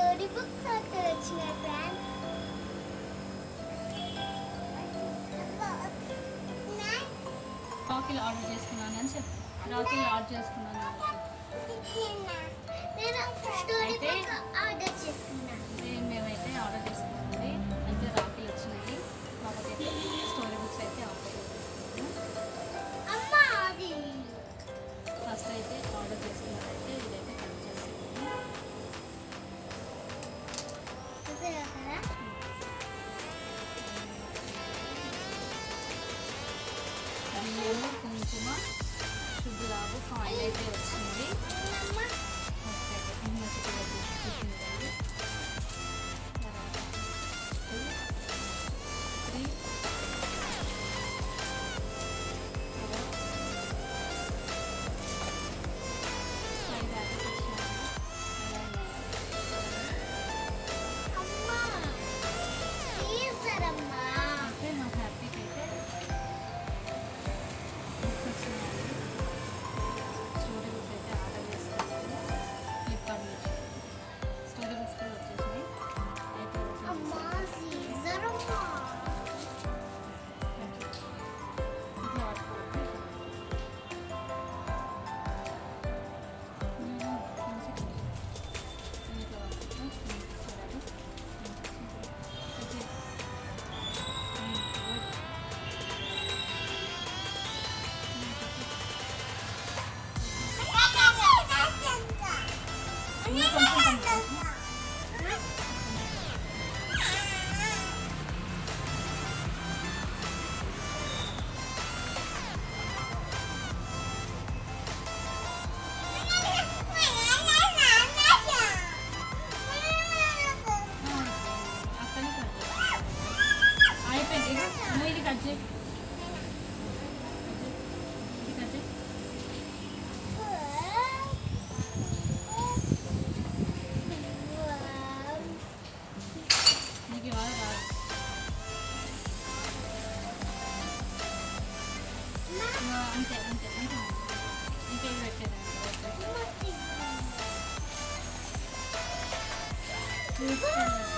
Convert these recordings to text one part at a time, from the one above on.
Story books అయితే వచ్చినాయి order చేసుకున్నాను అని చెప్పి. రాకిల్ ఆర్డర్ చేసుకున్నాను. మేమైతే ఆర్డర్ చేసుకున్నామండి అయితే రాకిల్ వచ్చినాయి. మాకైతే స్టోరీ బుక్స్ అయితే ఫస్ట్ అయితే ఆర్డర్ చేసుకున్నాను Woo!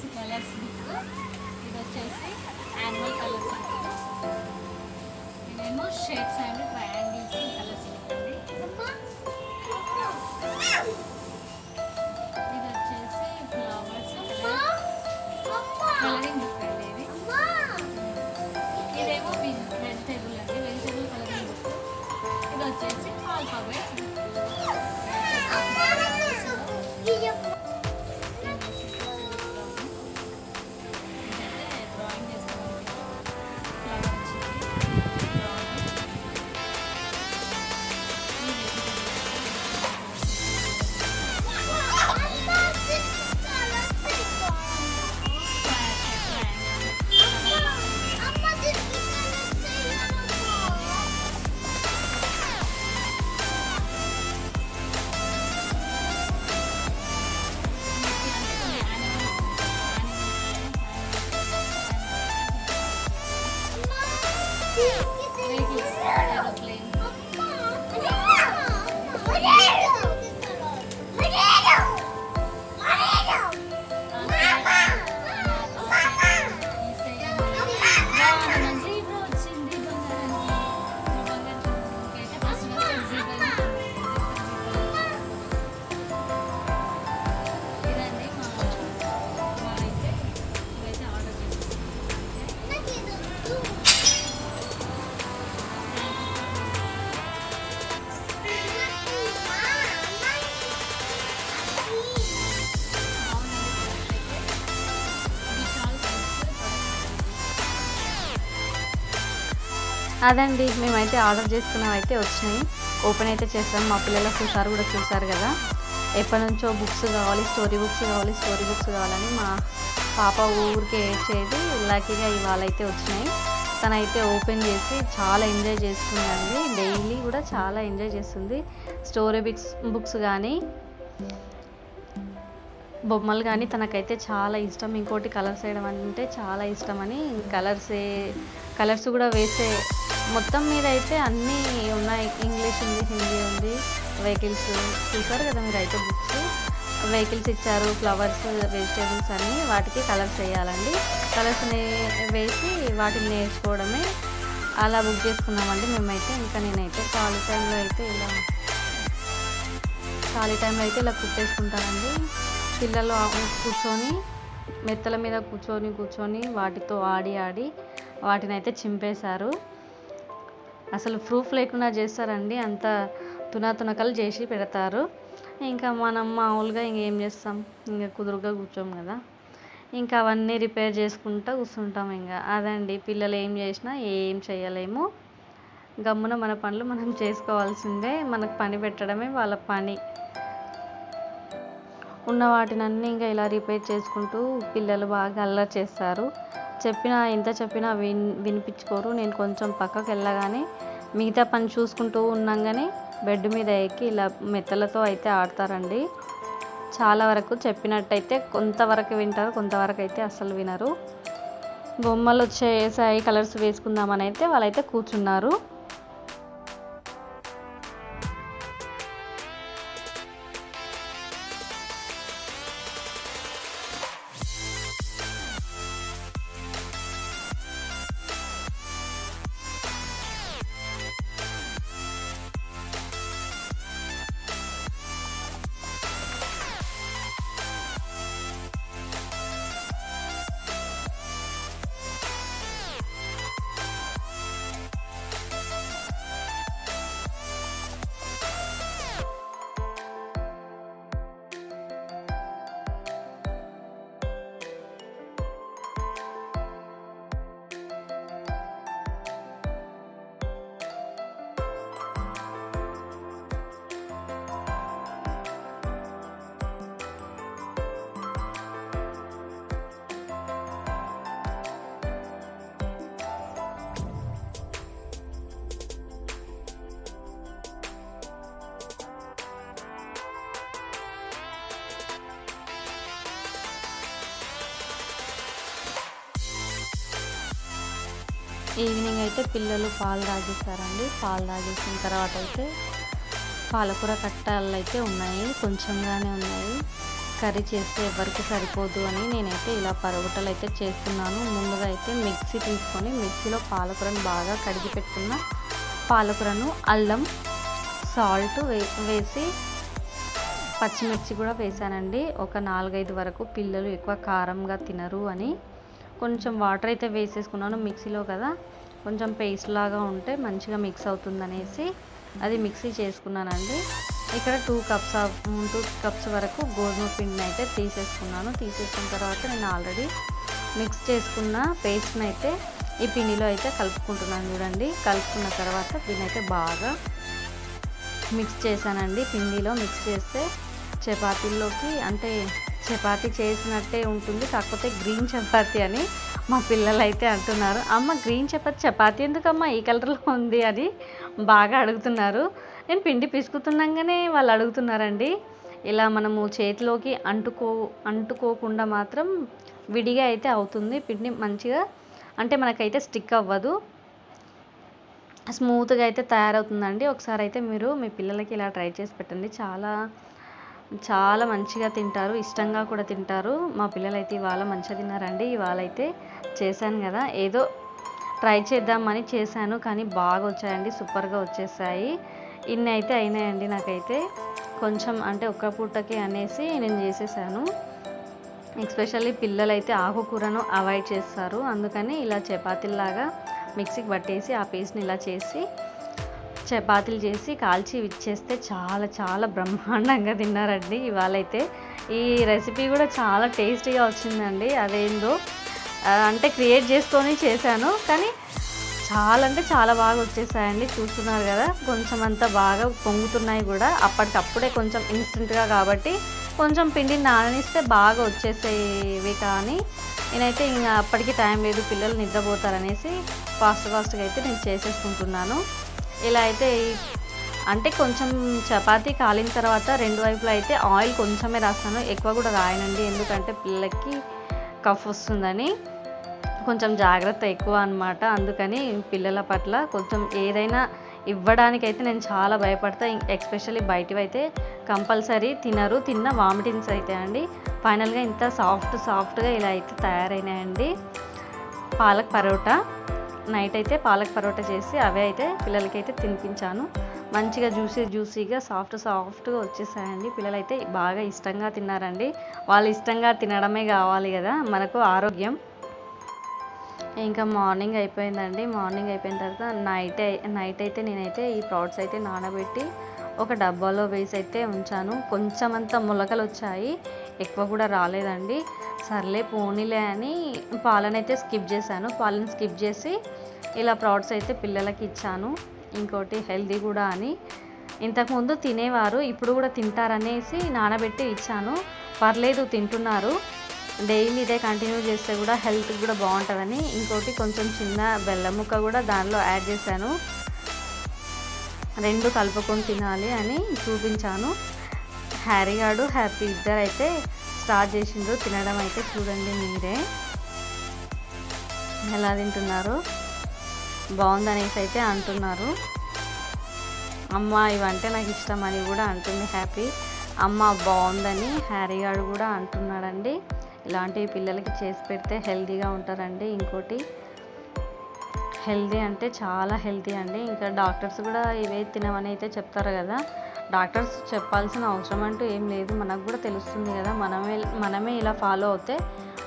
వచ్చేసి కలర్స్ బుక్. ఇది వచ్చేసి యానిమల్ కలర్స్. బుక్ ఇదేమో షేప్స్ అండ్ ట్రయాంగిల్స్ కలర్స్. కాదండి మేమైతే ఆర్డర్ చేసుకున్నవి అయితే వచ్చినాయి. ఓపెన్ అయితే చేస్తాం మా పిల్లల చూసారు కూడా చూసారు కదా. ఎప్పటి నుంచో బుక్స్ కావాలి స్టోరీ బుక్స్ కావాలి స్టోరీ బుక్స్ కావాలని మా పాప ఊరికే చేది లక్కీగా ఇవాళ అయితే వచ్చినాయి. తనైతే ఓపెన్ చేసి చాలా ఎంజాయ్ చేస్తుందండి. డైలీ కూడా చాలా ఎంజాయ్ చేస్తుంది. స్టోరీ బుక్స్ బుక్స్ కానీ బొమ్మలు కానీ తనకైతే చాలా ఇష్టం. ఇంకోటి కలర్స్ వేయడం అంటే చాలా ఇష్టం అని కలర్స్ కలర్స్ కూడా వేసే మొత్తం మీద అయితే అన్నీ ఉన్నాయి. ఇంగ్లీష్ ఉంది హిందీ ఉంది వెహికల్స్ చూసారు కదా మీరు అయితే బుక్స్ వెహికల్స్ ఇచ్చారు ఫ్లవర్స్ వెజిటేబుల్స్ అన్నీ వాటికి కలర్స్ వేయాలండి. కలర్స్ని వేసి వాటిని నేర్చుకోవడమే అలా బుక్ చేసుకున్నామండి మేమైతే. ఇంకా నేనైతే ఖాళీ టైంలో అయితే ఇలా ఖాళీ టైంలో అయితే ఇలా కుట్టేసుకుంటానండి. పిల్లలు ఆ- కూర్చొని మెత్తల మీద కూర్చొని కూర్చొని వాటితో ఆడి ఆడి వాటిని అయితే చింపేశారు. అసలు ప్రూఫ్ లేకుండా చేస్తారండి అంత తునాతునకలు చేసి పెడతారు. ఇంకా మనం మామూలుగా ఇంకేం చేస్తాం? ఇంకా కుదురుగా కూర్చోం కదా. ఇంకా అవన్నీ రిపేర్ చేసుకుంటూ కూర్చుంటాం ఇంకా. అదండి పిల్లలు ఏం చేసినా ఏం చేయలేము. గమ్మున మన పనులు మనం చేసుకోవాల్సిందే మనకు పని పెట్టడమే వాళ్ళ పని. ఉన్న వాటినన్నీ ఇంకా ఇలా రిపేర్ చేసుకుంటూ పిల్లలు బాగా అల్లరి చేస్తారు. చెప్పినా ఎంత చెప్పినా విన్ వినిపించుకోరు. నేను కొంచెం పక్కకు వెళ్ళగానే మిగతా పని చూసుకుంటూ ఉన్నాగానే బెడ్ మీద ఎక్కి ఇలా మెత్తలతో అయితే ఆడతారండి. చాలా వరకు చెప్పినట్టయితే కొంతవరకు వింటారు కొంతవరకు అయితే అస్సలు వినరు. బొమ్మలు వచ్చేసాయి కలర్స్ వేసుకుందామని అయితే వాళ్ళైతే కూర్చున్నారు. ఈవినింగ్ అయితే పిల్లలు పాలు తాగిస్తారండి పాలు తాగేసిన తర్వాత అయితే పాలకూర కట్టాలు అయితే ఉన్నాయి. కొంచెంగానే ఉన్నాయి. కర్రీ చేస్తే ఎవరికి సరిపోదు అని నేనైతే ఇలా పరుగుటలు అయితే చేస్తున్నాను. ముందుగా అయితే మిక్సీ తీసుకొని మిక్సీలో పాలకూరను బాగా కడిగి పెట్టుకున్న పాలకూరను అల్లం సాల్ట్ వే వేసి పచ్చిమిర్చి కూడా వేసానండి ఒక నాలుగైదు వరకు పిల్లలు ఎక్కువ కారంగా తినరు అని కొంచెం వాటర్ అయితే వేసేసుకున్నాను మిక్సీలో కదా. కొంచెం పేస్ట్ లాగా ఉంటే మంచిగా మిక్స్ అవుతుంది అనేసి అది మిక్సీ చేసుకున్నానండి. ఇక్కడ టూ కప్స్ టూ కప్స్ వరకు గోధుమ పిండిని అయితే తీసేసుకున్నాను. తీసేసుకున్న తర్వాత నేను ఆల్రెడీ మిక్స్ చేసుకున్న పేస్ట్ని అయితే ఈ పిండిలో అయితే కలుపుకుంటున్నాను చూడండి. కలుపుకున్న తర్వాత దీన్ని అయితే బాగా మిక్స్ చేశానండి. పిండిలో మిక్స్ చేస్తే చపాతీల్లోకి అంటే చపాతి చేసినట్టే ఉంటుంది కాకపోతే గ్రీన్ చపాతి అని మా పిల్లలు అయితే అంటున్నారు. అమ్మ గ్రీన్ చపాతి చపాతి ఎందుకమ్మా ఈ కలర్లో ఉంది అని బాగా అడుగుతున్నారు. నేను పిండి పిసుకుతున్నాగానే వాళ్ళు అడుగుతున్నారండి. ఇలా మనము చేతిలోకి అంటుకో అంటుకోకుండా మాత్రం విడిగా అయితే అవుతుంది. పిండి మంచిగా అంటే మనకైతే స్టిక్ అవ్వదు. స్మూత్గా అయితే తయారవుతుందండి. ఒకసారి అయితే మీరు మీ పిల్లలకి ఇలా ట్రై చేసి పెట్టండి. చాలా చాలా మంచిగా తింటారు ఇష్టంగా కూడా తింటారు. మా పిల్లలైతే ఇవాళ మంచిగా తిన్నారండి. ఇవాళ అయితే చేశాను కదా. ఏదో ట్రై చేద్దామని చేశాను కానీ బాగా వచ్చాయండి. సూపర్గా వచ్చేసాయి. ఇన్ని అయితే అయినాయండి నాకైతే. కొంచెం అంటే ఒక్క పూటకి అనేసి నేను చేసేసాను. ఎస్పెషల్లీ పిల్లలైతే ఆకుకూరను అవాయిడ్ చేస్తారు. అందుకని ఇలా చపాతీలాగా మిక్సీకి పట్టేసి ఆ పేస్ట్ని ఇలా చేసి చపాతీలు చేసి కాల్చి ఇచ్చేస్తే చాలా చాలా బ్రహ్మాండంగా తిన్నారండి. ఇవాళైతే ఈ రెసిపీ కూడా చాలా టేస్టీగా వచ్చిందండి. అదేందో అంటే క్రియేట్ చేసుకొని చేశాను. కానీ చాలా అంటే చాలా బాగా వచ్చేసాయండి. చూస్తున్నారు కదా కొంచెం అంతా బాగా పొంగుతున్నాయి కూడా. అప్పటికప్పుడే కొంచెం ఇన్స్టెంట్గా కాబట్టి కొంచెం పిండి నాననిస్తే బాగా వచ్చేసేవి కానీ నేనైతే ఇంకా అప్పటికి టైం లేదు పిల్లలు నిద్రపోతారనేసి ఫాస్ట్ ఫాస్ట్గా అయితే నేను చేసేసుకుంటున్నాను. ఇలా అయితే అంటే కొంచెం చపాతీ కాలిన తర్వాత రెండు వైపులా అయితే ఆయిల్ కొంచెమే రాస్తాను. ఎక్కువ కూడా రాయనండి. ఎందుకంటే పిల్లలకి కఫ్ వస్తుందని కొంచెం జాగ్రత్త ఎక్కువ అనమాట అందుకని పిల్లల పట్ల కొంచెం ఏదైనా ఇవ్వడానికైతే నేను చాలా భయపడతా. ఎక్స్పెషల్లీ బయటవి అయితే కంపల్సరీ తినరు. తిన్న వామిటింగ్స్ అయితే అండి. ఫైనల్గా ఇంత సాఫ్ట్ సాఫ్ట్గా ఇలా అయితే తయారైనాయండి. పాలక్ పరోటా. నైట్ అయితే పాలక్ పరోటా చేసి అవే అయితే పిల్లలకి అయితే తినిపించాను. మంచిగా జ్యూసీ జ్యూసీగా సాఫ్ట్ సాఫ్ట్గా వచ్చేసాయండి. పిల్లలైతే బాగా ఇష్టంగా తిన్నారండి. వాళ్ళు ఇష్టంగా తినడమే కావాలి కదా మనకు ఆరోగ్యం. ఇంకా మార్నింగ్ అయిపోయిందండి. మార్నింగ్ అయిపోయిన తర్వాత నైట్ నైట్ అయితే నేనైతే ఈ ప్రౌడ్స్ అయితే నానబెట్టి ఒక డబ్బాలో వేసి అయితే ఉంచాను. కొంచెం అంత మొలకలు వచ్చాయి. ఎక్కువ కూడా రాలేదండి. సర్లే పోనీలే అని పాలనైతే స్కిప్ చేశాను. పాలను స్కిప్ చేసి ఇలా ప్రౌడ్స్ అయితే పిల్లలకి ఇచ్చాను. ఇంకోటి హెల్దీ కూడా అని. ఇంతకుముందు తినేవారు ఇప్పుడు కూడా తింటారనేసి నానబెట్టి ఇచ్చాను. పర్లేదు తింటున్నారు. డైలీ ఇదే కంటిన్యూ చేస్తే కూడా హెల్త్ కూడా బాగుంటుందని. ఇంకోటి కొంచెం చిన్న బెల్లం ముక్క కూడా దానిలో యాడ్ చేశాను. రెండు కలుపుకొని తినాలి అని చూపించాను. హ్యారీ గాడు హ్యాపీ ఇద్దరు అయితే స్టార్ట్ చేసిండ్రు. తినడం అయితే చూడండి మీరే. ఎలా తింటున్నారు? బాగుందనేసి అయితే అంటున్నారు. అమ్మ ఇవంటే నాకు ఇష్టం అని కూడా అంటుంది హ్యాపీ. అమ్మ బాగుందని హ్యారీ గారు కూడా అంటున్నాడండి. ఇలాంటివి పిల్లలకి చేసి పెడితే హెల్తీగా ఉంటారండి ఇంకోటి. హెల్దీ అంటే చాలా హెల్తీ అండి. ఇంకా డాక్టర్స్ కూడా ఇవే తినమని అయితే చెప్తారు కదా. డాక్టర్స్ చెప్పాల్సిన అవసరం అంటూ ఏం లేదు. మనకు కూడా తెలుస్తుంది కదా. మనమే మనమే ఇలా ఫాలో అవుతే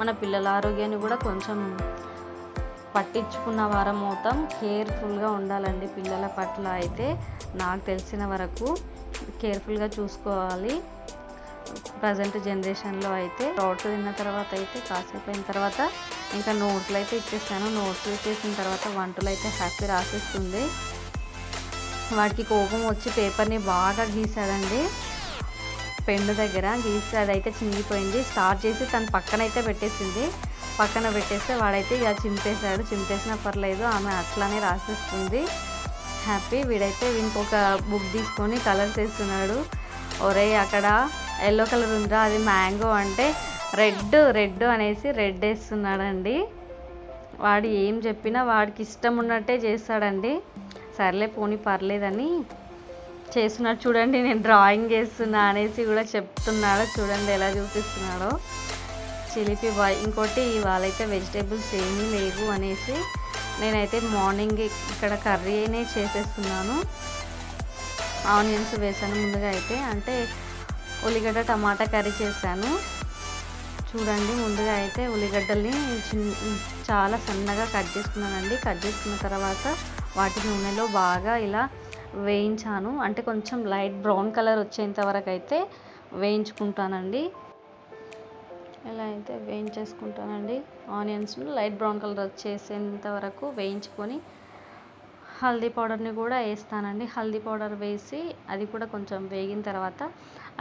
మన పిల్లల ఆరోగ్యాన్ని కూడా కొంచెం పట్టించుకున్న వారం అవుతాం. కేర్ఫుల్గా ఉండాలండి పిల్లల పట్ల అయితే నాకు తెలిసిన వరకు. కేర్ఫుల్గా చూసుకోవాలి. ప్రజెంట్ జనరేషన్లో అయితే రోడ్స్ తిన్న తర్వాత అయితే కాసేపు అయిన తర్వాత ఇంకా నోట్లు అయితే ఇచ్చేస్తాను నోట్లు ఇచ్చేసిన తర్వాత వంటలు అయితే హ్యాపీ రాసిస్తుంది. వాటికి కోపం వచ్చి పేపర్ని బాగా గీసాడండి పెండు దగ్గర గీసి అదైతే చింగిపోయింది. స్టార్ట్ చేసి తన పక్కన అయితే పెట్టేసింది. పక్కన పెట్టేస్తే వాడైతే ఇక చింపేశాడు. చింపేసినా పర్లేదు ఆమె అట్లానే రాసిస్తుంది. హ్యాపీ. వీడైతే ఇంకొక బుక్ తీసుకొని కలర్స్ వేస్తున్నాడు ఒరే అక్కడ ఎల్లో కలర్ ఉందా? అది మ్యాంగో అంటే రెడ్ రెడ్ అనేసి రెడ్ వేస్తున్నాడండి. వాడు ఏం చెప్పినా వాడికి ఇష్టం ఉన్నట్టే చేస్తాడండి. సర్లే పోనీ పర్లేదని చేస్తున్నాడు. చూడండి నేను డ్రాయింగ్ చేస్తున్నా అనేసి కూడా చెప్తున్నాడు. చూడండి ఎలా చూపిస్తున్నాడో. చిలిపి బాయ్ ఇంకోటి ఇవాళైతే వెజిటేబుల్స్ ఏమీ లేవు అనేసి నేనైతే మార్నింగ్ ఇక్కడ కర్రీనే చేసేస్తున్నాను. ఆనియన్స్ వేసాను ముందుగా అయితే. అంటే ఉల్లిగడ్డ టమాటా కర్రీ చేశాను. చూడండి ముందుగా అయితే ఉల్లిగడ్డల్ని చాలా సన్నగా కట్ చేసుకున్నానండి. కట్ చేసుకున్న తర్వాత వాటి నూనెలో బాగా ఇలా వేయించాను. అంటే కొంచెం లైట్ బ్రౌన్ కలర్ వచ్చేంత వరకు అయితే వేయించుకుంటానండి. ఇలా అయితే వేయించేసుకుంటానండి. ఆనియన్స్ను లైట్ బ్రౌన్ కలర్ వచ్చేసేంత వరకు వేయించుకొని హల్దీ పౌడర్ని కూడా వేస్తానండి. హల్దీ పౌడర్ వేసి అది కూడా కొంచెం వేగిన తర్వాత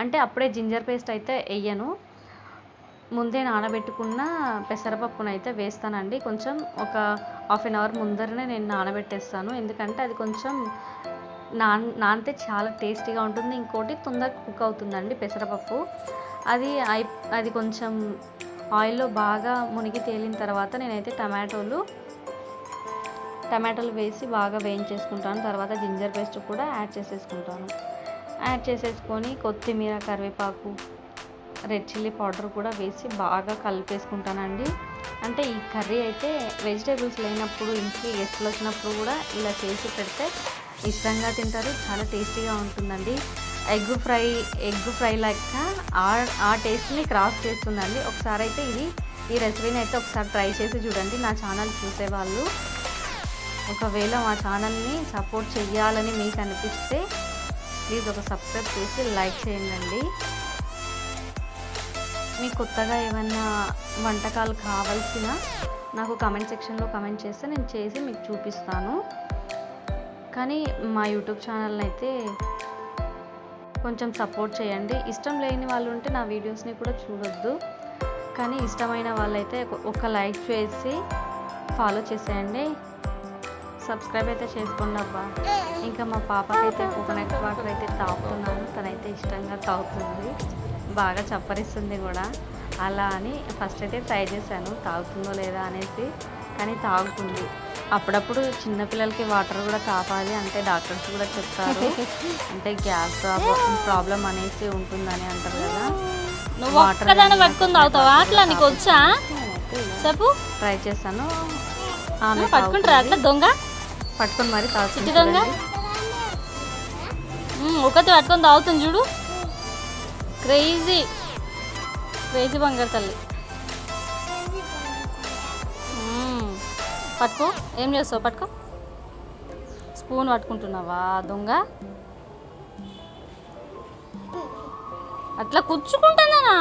అంటే అప్పుడే జింజర్ పేస్ట్ అయితే వేయను. ముందే నానబెట్టుకున్న పెసరపప్పును అయితే వేస్తానండి. కొంచెం ఒక హాఫ్ అన్ అవర్ ముందరనే నేను నానబెట్టేస్తాను. ఎందుకంటే అది కొంచెం నాన్ నానితే చాలా టేస్టీగా ఉంటుంది. ఇంకోటి తొందరగా కుక్ అవుతుందండి పెసరపప్పు. అది ఐ అది కొంచెం ఆయిల్లో బాగా మునిగి తేలిన తర్వాత నేనైతే టమాటోలు టమాటోలు వేసి బాగా వేయించేసుకుంటాను. తర్వాత జింజర్ పేస్ట్ కూడా యాడ్ చేసేసుకుంటాను. యాడ్ చేసేసుకొని కొత్తిమీర కరివేపాకు రెడ్ చిల్లీ పౌడర్ కూడా వేసి బాగా కలిపేసుకుంటానండి. అంటే ఈ కర్రీ అయితే వెజిటేబుల్స్ లేనప్పుడు ఇంటికి గెస్ట్లు వచ్చినప్పుడు కూడా ఇలా చేసి పెడితే ఇష్టంగా తింటారు. చాలా టేస్టీగా ఉంటుందండి. ఎగ్ ఫ్రై ఎగ్ ఫ్రై లెక్క ఆ ఆ టేస్ట్ని క్రాస్ చేస్తుందండి. ఒకసారి అయితే ఇది ఈ రెసిపీని అయితే ఒకసారి ట్రై చేసి చూడండి. నా ఛానల్ చూసేవాళ్ళు. ఒకవేళ మా ఛానల్ని సపోర్ట్ చేయాలని మీకు అనిపిస్తే ప్లీజ్ ఒక సబ్స్క్రైబ్ చేసి లైక్ చేయండి. మీకు కొత్తగా ఏమైనా వంటకాలు కావాల్సిన నాకు కమెంట్ సెక్షన్లో కమెంట్ చేస్తే నేను చేసి మీకు చూపిస్తాను. కానీ మా యూట్యూబ్ ఛానల్ని అయితే కొంచెం సపోర్ట్ చేయండి. ఇష్టం లేని వాళ్ళు ఉంటే నా వీడియోస్ని కూడా చూడొద్దు. కానీ ఇష్టమైన వాళ్ళైతే ఒక- ఒక లైక్ చేసి ఫాలో చేసేయండి. సబ్స్క్రైబ్ అయితే చేసుకోండి అబ్బా. ఇంకా మా పాపకైతే కోకోనట్ వాటర్ అయితే తాగుతున్నాను. తనైతే ఇష్టంగా తాగుతుంది. బాగా చప్పరిస్తుంది కూడా. అలా అని ఫస్ట్ అయితే ట్రై చేశాను. తాగుతుందో లేదా అనేసి కానీ తాగుతుంది. అప్పుడప్పుడు చిన్నపిల్లలకి వాటర్ కూడా తాపాలి అంటే డాక్టర్స్ కూడా చెప్తారు. అంటే గ్యాస్ ప్రాబ్లం అనేసి ఉంటుందని అంటారు కదా. నువ్వు ఒక్కదాన్ని పట్టుకొని తాగుతావా? అట్లా నీకు వచ్చా? చెప్పు. ట్రై చేశాను. ఆమె పట్టుకుంటారా అట్లా దొంగ. పట్టుకొని మరి తాగుతుంది దొంగ? ఒకటి పట్టుకొని తాగుతుంది చూడు. క్రేజీ. క్రేజీ బంగారు తల్లి. పట్టుకో. ఏం చేస్తావు? పట్టుకో. స్పూన్ పట్టుకుంటున్నావా? దొంగ. అట్లా కూర్చుకుంటుందనా